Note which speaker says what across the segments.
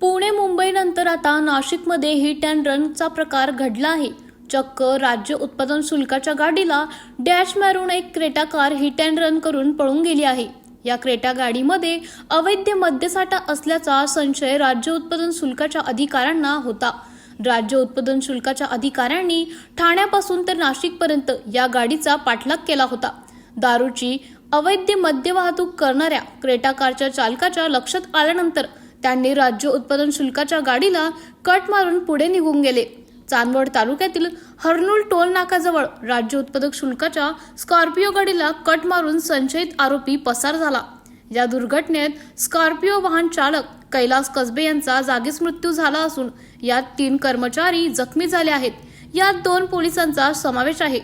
Speaker 1: पुणे मुंबईनंतर आता नाशिकमध्ये hit and रनचा प्रकार घडला आहे. चक्क राज्य उत्पादन शुल्काच्या गाडीला डॅश मारून एक Creta car hit and run करून पळून गेली आहे. या क्रेटा गाडीमध्ये अवैध मद्यसाठा असल्याचा संशय राज्य उत्पादन शुल्काच्या अधिकाऱ्यांना होता. राज्य उत्पादन शुल्काच्या अधिकाऱ्यांनी ठाण्यापासून तर नाशिकपर्यंत या गाडीचा पाठलाग केला होता. दारूची अवैध मद्य वाहतूक करणाऱ्या क्रेटा कारच्या चालकाच्या लक्षात आल्यानंतर त्यांनी राज्य उत्पादन शुल्काच्या गाडीला कट मारून पुढे निघून गेले. चांदवड तालुक्यातील हर्नुल टोल नाकाजवळ राज्य उत्पादक शुल्काच्या स्कॉर्पिओ गाडीला कट मारून संशयित आरोपी पसार झाला. या दुर्घटनेत स्कॉर्पिओ वाहन चालक कैलास कसबे यांचा जागीच मृत्यू झाला असून यात तीन कर्मचारी जखमी झाले आहेत. यात दोन पोलिसांचा समावेश आहे.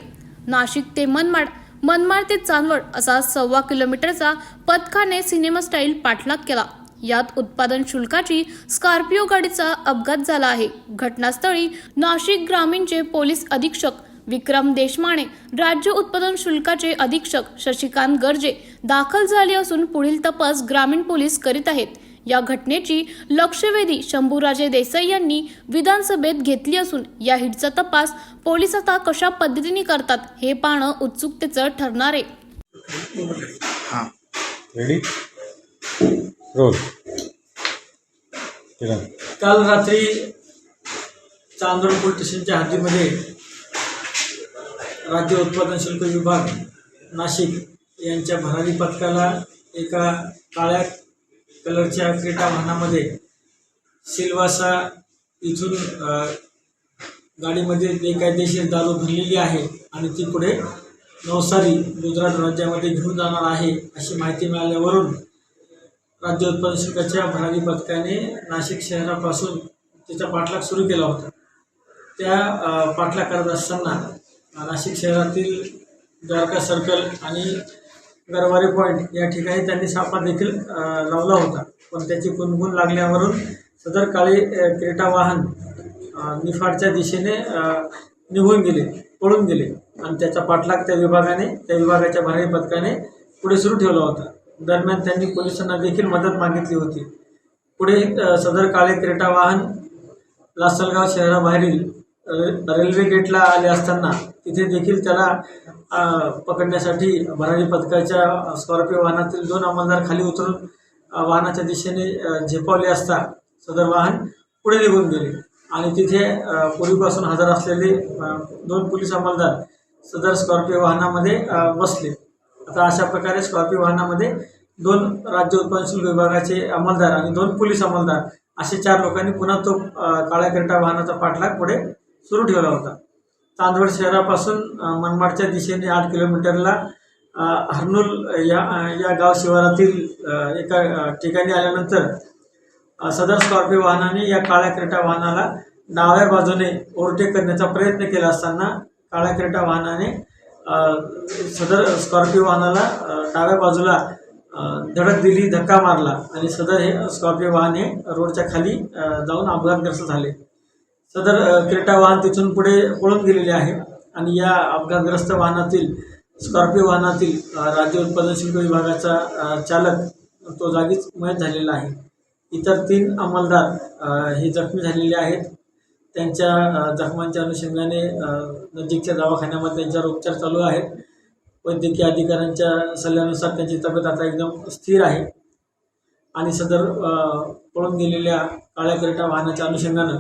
Speaker 1: नाशिक ते मनमाड मनमाड ते चांदवड असा सव्वा किलोमीटरचा पथकाने सिनेमा स्टाईल पाठलाग केला. यात उत्पादन शुल्काची स्कॉर्पिओ गाडीचा अपघात झाला आहे. घटनास्थळी नाशिक ग्रामीणचे पोलीस अधीक्षक विक्रम देशमाने राज्य उत्पादन शुल्काचे अधीक्षक शशिकांत गर्जे दाखल झाले असून पुढील तपास ग्रामीण पोलीस करीत आहेत. या घटनेची लक्षवेधी शंभूराजे देसाई यांनी विधानसभेत घेतली असून या हिटचा तपास पोलीस आता कशा पद्धतीने करतात हे पाहणं उत्सुकतेचं ठरणार आहे.
Speaker 2: रोल
Speaker 3: काल रात्री चांदोड पोलीस स्टेशनच्या हद्दीमध्ये राज्य उत्पादन शुल्क विभाग नाशिक यांच्या भरारी पथकाला एका काळ्या कलरच्या क्रीटा वाहनामध्ये सिलवासा इथून गाडीमध्ये बेकायदेशीर दारू भरलेली आहे आणि ती पुढे नवसारी गुजरात राज्यामध्ये घेऊन जाणार आहे अशी माहिती मिळाल्यावरून राज्य उत्पादन शुल्काच्या भरारी पथकाने नाशिक शहरापासून त्याचा पाठलाग सुरू केला होता. त्या पाठलाग करत असताना नाशिक शहरातील द्वारका सर्कल आणि गरवारे पॉईंट या ठिकाणी त्यांनी सापळा देखील लावला होता. पण त्याची कुणगुण लागल्यावरून सदर काळी क्रेटा वाहन निफाडच्या दिशेने निघून गेले पळून गेले. आणि त्याचा पाठलाग त्या विभागाने त्या विभागाच्या भरारी पथकाने पुढे सुरू ठेवला होता. दरम्यान त्यांनी पोलिसांना देखील मदत मागितली होती. पुढे सदर काळे क्रेटा वाहन लासलगाव शहराबाहेरील रेल्वे गेटला आले असताना तिथे देखील त्याला पकडण्यासाठी भरारी पथकाच्या स्कॉर्पिओ वाहनातील दोन अंमलदार खाली उतरून वाहनाच्या दिशेने झेपावले असता सदर वाहन पुढे निघून गेले. आणि तिथे पूर्वीपासून हजर असलेले दोन पोलीस अंमलदार सदर स्कॉर्पिओ वाहनामध्ये बसले. आता अशा प्रकारे स्कॉर्पिओ वाहनामध्ये दोन राज्य उत्पादन शुल्क विभागाचे अंमलदार आणि दोन पोलीस अंमलदार असे चार लोकांनी पुन्हा तो काळ्या क्रेटा वाहनाचा पाठलाग पुढे सुरू ठेवला होता. चांदवड शहरापासून मनमाडच्या दिशेने आठ किलोमीटरला हर्नूल या या गाव शिवारातील एका ठिकाणी आल्यानंतर सदर स्कॉर्पिओ वाहनाने या काळ्या क्रेटा वाहनाला डाव्या बाजूने ओव्हरटेक करण्याचा प्रयत्न केला असताना काळ्या क्रेटा वाहनाने सदर स्कॉर्पिओ वाहनाला डाव्या बाजूला धडक दिली धक्का मारला आणि सदर हे स्कॉर्पिओ वाहन हे रोडच्या खाली जाऊन अपघातग्रस्त झाले. सदर क्रेटा वाहन तिथून पुढे पळून गेलेले आहे आणि या अपघातग्रस्त वाहनातील स्कॉर्पिओ वाहनातील राज्य उत्पादन शुल्क विभागाचा चालक तो जागीच मयत झालेला आहे. इतर तीन अंमलदार हे जखमी झालेले आहेत. त्यांच्या जखमांच्या अनुषंगाने नजीकच्या दवाखान्यामध्ये त्यांच्यावर उपचार चालू आहेत. वैद्यकीय अधिकाऱ्यांच्या सल्ल्यानुसार त्यांची तब्येत आता एकदम स्थिर आहे. आणि सदर पळून गेलेल्या काळ्या क्रेटा वाहनाच्या अनुषंगानं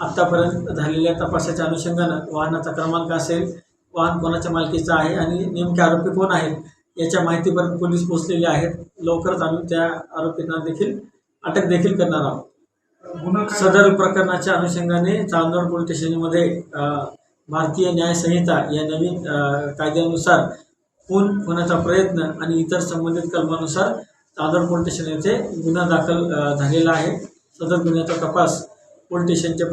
Speaker 3: आत्तापर्यंत झालेल्या तपासाच्या अनुषंगानं वाहनाचा क्रमांक असेल वाहन कोणाच्या मालकीचं आहे आणि नेमके आरोपी कोण आहेत याच्या माहितीपर्यंत पोलीस पोहोचलेले आहेत. लवकरच आम्ही त्या आरोपींना देखील अटक देखील करणार आहोत. सदर प्रकरणाच्या अनुषंगाने चांदवड पोलीस स्टेशनमध्ये भारतीय न्याय संहिता या नवीन कायद्यानुसार खून होण्याचा प्रयत्न आणि इतर संबंधित कलमानुसार चांदवड पोलीस स्टेशन येथे गुन्हा दाखल झालेला आहे. सदर गुन्ह्याचा तपास पोलीस स्टेशनचे